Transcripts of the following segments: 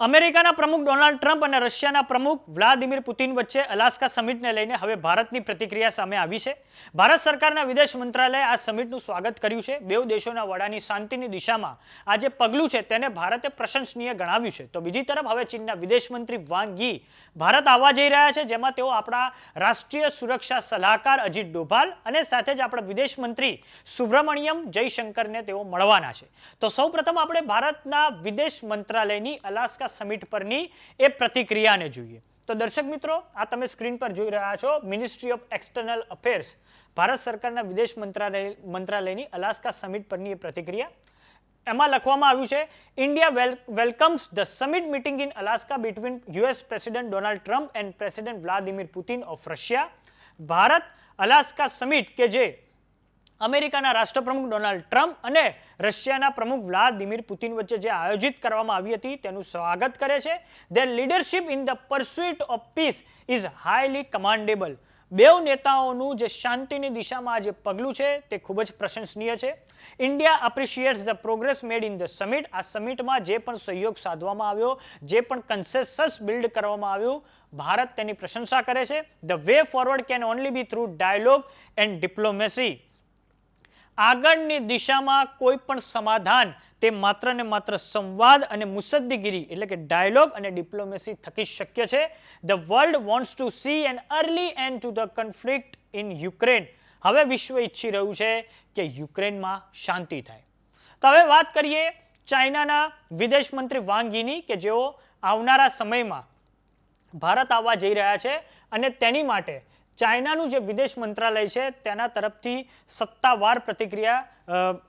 અમેરિકાના પ્રમુખ Donald Trump અને રશિયાના પ્રમુખ વ્લાદિમીર પુતિન વચ્ચે અલાસ્કા સમિટને લઈને હવે ભારતની પ્રતિક્રિયા સામે આવી છે. ભારત સરકારના વિદેશ મંત્રાલયે આ સમિટનું સ્વાગત કર્યું છે. બે દેશોના વડાની શાંતિની દિશામાં આ જે પગલું છે તેને ભારતે પ્રશંસનીય ગણાવ્યું છે. તો બીજી તરફ હવે ચીનના વિદેશ મંત્રી વાંગ યી ભારત આવવા જઈ રહ્યા છે, જેમાં તેઓ આપણા રાષ્ટ્રીય સુરક્ષા સલાહકાર અજીત ડોભાલ અને સાથે જ આપણા વિદેશ મંત્રી સુબ્રમણ્યમ જયશંકરને તેઓ મળવાના છે. તો સૌપ્રથમ આપણે ભારતના વિદેશ મંત્રાલયની અલાસ્કા સમિટ પરની એ પ્રતિક્રિયાને જોઈએ. તો દર્શક મિત્રો, આ તમે સ્ક્રીન પર જોઈ રહ્યા છો ministry of external affairs Bharat સરકારના વિદેશ મંત્રાલય, મંત્રાલયની અલાસ્કા સમિટ પરની એ પ્રતિક્રિયા. એમાં લખવામાં આવ્યું છે India well welcomes the summit meeting in Alaska between US president Donald Trump and president Vladimir Putin of Russia Bharat Alaska summit કે જે અમેરિકાના રાષ્ટ્રપ્રમુખ ડોનાલ્ડ ટ્રમ્પ અને રશિયાના પ્રમુખ વ્લાદિમીર પુતિન વચ્ચે જે આયોજિત કરવામાં આવી હતી, તેનું સ્વાગત કરે છે. Their leadership in the pursuit of peace is highly commendable બેઉ નેતાઓનું જે શાંતિની દિશામાં જે પગલું છે, તે ખૂબ જ પ્રશંસનીય છે. India appreciates the progress made in the summit આ સમિટમાં જે પણ સહયોગ સાધવામાં આવ્યો, જે પણ કન્સેસસ બિલ્ડ કરવામાં આવ્યું, ભારત તેની પ્રશંસા કરે છે. The way forward can only be through dialogue and diplomacy આગળની દિશામાં કોઈ પણ સમાધાન તે માત્ર ને માત્ર સંવાદ અને મુસદ્દીગીરી એટલે કે ડાયલોગ અને ડિપ્લોમેસી થકી શક્ય છે. The world wants to see an early end to the conflict in Ukraine હવે વિશ્વ ઈચ્છી રહ્યું છે કે યુક્રેનમાં શાંતિ થાય. તો હવે વાત કરીએ ચાઇનાના વિદેશ મંત્રી વાંગ કે જેઓ આવનારા સમયમાં ભારત આવવા જઈ રહ્યા છે અને તેની માટે ચાઇનાનું જે વિદેશ મંત્રાલય છે તેના તરફથી સત્તાવાર પ્રતિક્રિયા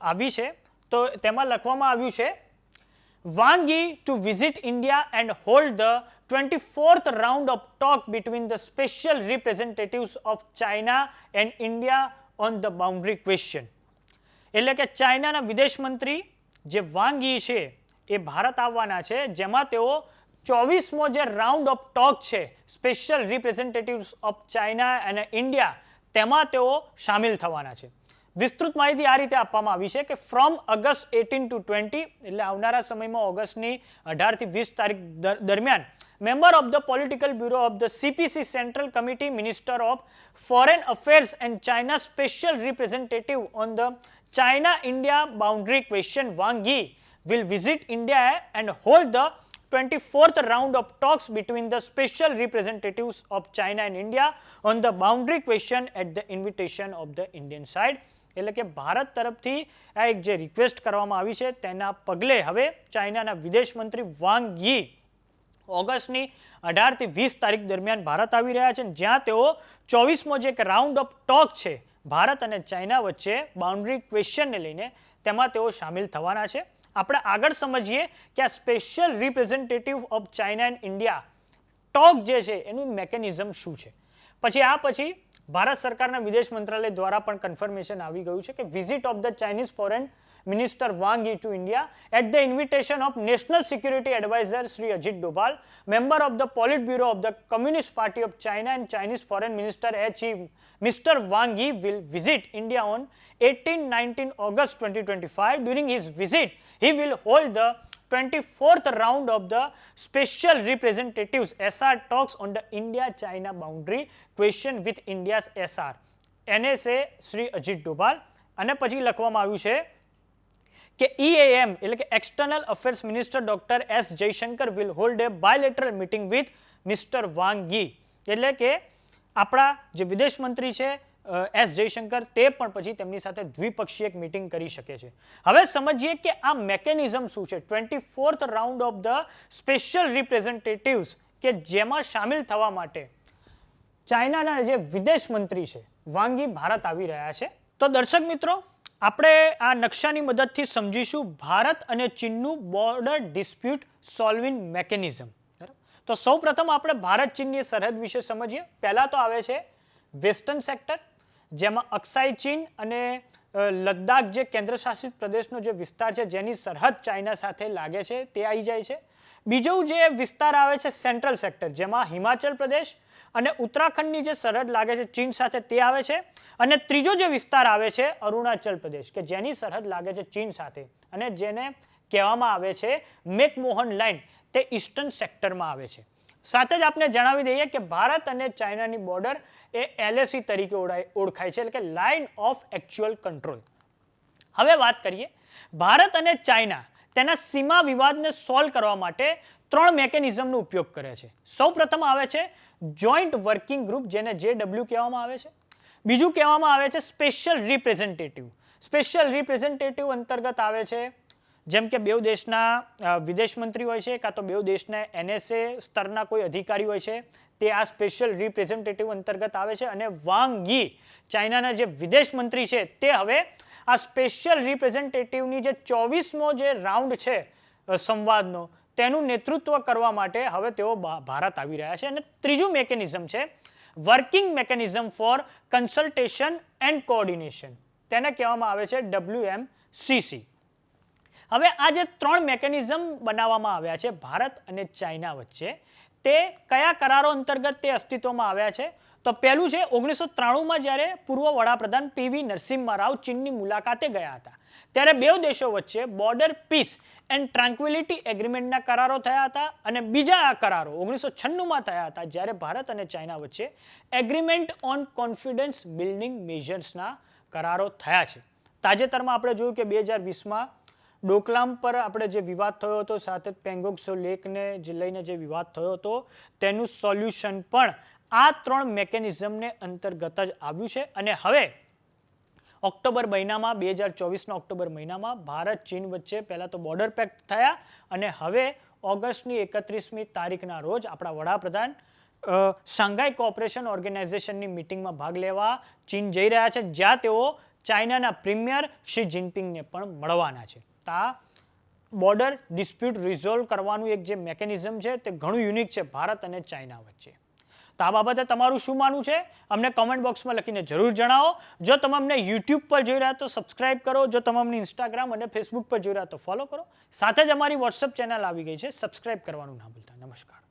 આવી છે તો તેમાં લખવામાં આવ્યું છે Wang Yi to visit India and hold the 24th round of talk between the special representatives of China and India on the boundary question. એટલે કે ચાઇનાના વિદેશ મંત્રી જે વાંગ છે એ ભારત આવવાના છે જેમાં તેઓ ચોવીસમો જે રાઉન્ડ ઓફ ટોક છે, સ્પેશિયલ રિપ્રેઝેન્ટેટિવ્સ ઓફ ચાઇના અને ઇન્ડિયા, તેમાં તેઓ સામેલ થવાના છે. વિસ્તૃત માહિતી આ રીતે આપવામાં આવી છે કે from August eighteen to twenty એટલે આવનારા સમયમાં ઓગસ્ટની અઢારથી વીસ તારીખ દર- દરમિયાન member of the political bureau of the CPC central committee minister of foreign affairs and China special representative on the China India boundary question Wang Yi will visit India and hold the 24th round of talks between the special representatives of China and India on the boundary question at the invitation of the Indian side. એટલે કે ભારત તરફથી આ એક જે request કરવામાં આવી છે, તેના પગલે હવે ચાઇનાના વિદેશ મંત્રી વાંગ યી ઓગસ્ટની અઢારથી વીસ તારીખ દરમિયાન ભારત આવી રહ્યા છે જ્યાં તેઓ ચોવીસમો જે એક રાઉન્ડ ઓફ ટોક છે, ભારત અને ચાઇના વચ્ચે બાઉન્ડ્રી ક્વેશ્ચનને લઈને તેમાં તેઓ સામેલ થવાના છે આપણે આગળ સમજીએ કે આ special representative of China and India talk જે છે, એનું મેકેનિઝમ શું છે? પછી આ પછી ભારત સરકારના વિદેશ મંત્રાલય દ્વારા પણ કન્ફર્મેશન આવી ગયું છે કે visit of the Chinese foreign minister Wang Yi to India at the invitation of National Security Advisor Sri Ajit Doval, member of the Politburo of the Communist Party of China and Chinese Foreign Minister H. E. Mr. Wang Yi will visit India on 18-19 August 2025. During his visit, he will hold the 24th round of the special representatives SR talks on the India-China boundary question with India's SR. NSA Shri Ajit Doval અને પછી લખવામાં આવ્યું છે કે EAM એટલે કે external affairs minister doctor S Jaishankar will hold a bilateral meeting with mister Wang Yi એટલે કે આપણા જે વિદેશ મંત્રી છે એસ જયશંકર તે પણ પછી તેમની સાથે દ્વિપક્ષીય એક મિટિંગ કરી શકે છે. હવે સમજીએ કે આ મેકેનિઝમ શું છે? Twenty fourth round of the special representatives કે જેમાં સામેલ થવા માટે ચાઇનાના જે વિદેશ મંત્રી છે, વાંગી ભારત આવી રહ્યા છે. તો દર્શક મિત્રો આપણે આ નકશાની મદદથી સમજીશું ભારત અને ચીનનું બોર્ડર ડિસ્પ્યુટ સોલ્વિંગ મેકેનિઝમ તો સૌ પ્રથમ આપણે ભારત ચીનની સરહદ વિશે સમજીએ. પહેલાં તો આવે છે વેસ્ટર્ન સેક્ટર જેમાં અક્સાઈ ચીન અને લદ્દાખ જે કેન્દ્રશાસિત પ્રદેશનો જે વિસ્તાર છે, જેની સરહદ ચાઇના સાથે લાગે છે, તે આવી જાય છે. બીજું જે વિસ્તાર આવે છે, સેન્ટ્રલ સેક્ટર, જેમાં હિમાચલ પ્રદેશ અને ઉત્તરાખંડની જે સરહદ લાગે છે, ચીન સાથે તે આવે છે. અને ત્રીજો જે વિસ્તાર આવે છે, અરુણાચલ પ્રદેશ, કે જેની સરહદ લાગે છે, ચીન સાથે. અને જેને કહેવામાં આવે છે, મેકમોહન લાઇન, તે ઈસ્ટર્ન સેક્ટરમાં આવે છે. સાથે જ આપણે જણાવી દઈએ કે ભારત અને ચાઇનાની બોર્ડર એ એલએસી તરીકે ઓળખાય છે, એટલે કે લાઇન ઓફ એકચ્યુઅલ કંટ્રોલ. હવે વાત કરીએ, ભારત અને ચાઇના તેના સીમા વિવાદને સોલ્વ કરવા માટે ત્રણ મેકેનિઝમનો ઉપયોગ કરે છે. સૌપ્રથમ આવે છે જોઈન્ટ વર્કિંગ ગ્રુપ, જેને જે ડબલ્યુ કહેવામાં આવે છે. બીજું કહેવામાં આવે છે સ્પેશિયલ રિપ્રેઝેન્ટેટિવ. સ્પેશિયલ રિપ્રેઝેન્ટેટિવ અંતર્ગત આવે છે જેમ કે બેઉ દેશના વિદેશ મંત્રી હોય છે કાં તો બેઉ દેશના એનએસએ સ્તરના કોઈ અધિકારી હોય છે, તે આ સ્પેશિયલ રિપ્રેઝેન્ટેટિવ અંતર્ગત આવે છે અને વાંગ યી ચાઇનાના જે વિદેશ મંત્રી છે તે હવે આ સ્પેશિયલ રિપ્રેઝેન્ટેટિવની જે ચોવીસમો જે રાઉન્ડ છે સંવાદનો, તેનું નેતૃત્વ કરવા માટે હવે તેઓ ભારત આવી રહ્યા છે. અને ત્રીજું મેકેનિઝમ છે working mechanism for consultation and coordination તેને કહેવામાં આવે છે ડબલ્યુ એમ સીસી હવે આ જે ત્રણ મેકેનિઝમ બનાવવામાં આવ્યા છે, ભારત અને ચાઇના વચ્ચે, તે કયા કરારો અંતર્ગત તે અસ્તિત્વમાં આવ્યા છે? તો પહેલું છે, ઓગણીસો ત્રાણુંમાં જ્યારે પૂર્વ વડાપ્રધાન પીવી નરસિમ્હા રાવ ચીનની મુલાકાતે ગયા હતા, ત્યારે બે દેશો વચ્ચે બોર્ડર પીસ એન્ડ ટ્રાન્ક્વિલિટી એગ્રીમેન્ટના કરારો થયા હતા અને બીજા આ કરારો ઓગણીસો છન્નુંમાં થયા હતા, જ્યારે ભારત અને ચાઇના વચ્ચે એગ્રીમેન્ટ ઓન કોન્ફિડન્સ બિલ્ડિંગ મેજર્સના કરારો થયા છે. તાજેતરમાં આપણે જોયું કે બે હજાર વીસમાં ડોકલામ પર આપણે જે વિવાદ થયો હતો સાથે પેંગોક્સો લેકને જે લઈને જે વિવાદ થયો હતો, તેનું સોલ્યુશન પણ આ ત્રણ મેકેનિઝમને અંતર્ગત જ આવ્યું છે. અને હવે, ઓક્ટોબર મહિનામાં, બે હજાર ચોવીસના ઓક્ટોબર મહિનામાં ભારત, ચીન વચ્ચે પહેલાં તો બોર્ડર પેક્ટ થયા અને હવે ઓગસ્ટની એકત્રીસમી તારીખના રોજ આપણા વડાપ્રધાન શાંઘાઈ કોઓપરેશન ઓર્ગેનાઇઝેશનની મિટિંગમાં ભાગ લેવા ચીન જઈ રહ્યા છે. જ્યાં તેઓ ચાઇનાના પ્રીમિયર શી જિનપિંગને પણ મળવાના છે. તો આ બોર્ડર ડિસ્પ્યુટ રિઝોલ્વ કરવાનું એક જે મેકેનિઝમ છે તે ઘણું યુનિક છે ભારત અને ચાઇના વચ્ચે. તો આ બાબતે તમારું શું માનવું છે? અમને કોમેન્ટ બોક્સમાં લખીને જરૂર જણાવો. જો તમે અમને યુટ્યુબ પર જોઈ રહ્યા તો સબસ્ક્રાઇબ કરો. જો તમે અમને ઇન્સ્ટાગ્રામ અને ફેસબુક પર જોઈ રહ્યા તો ફોલો કરો. સાથે જ અમારી વોટ્સઅપ ચેનલ આવી ગઈ છે. સબસ્ક્રાઇબ કરવાનું ના ભૂલતા. નમસ્કાર.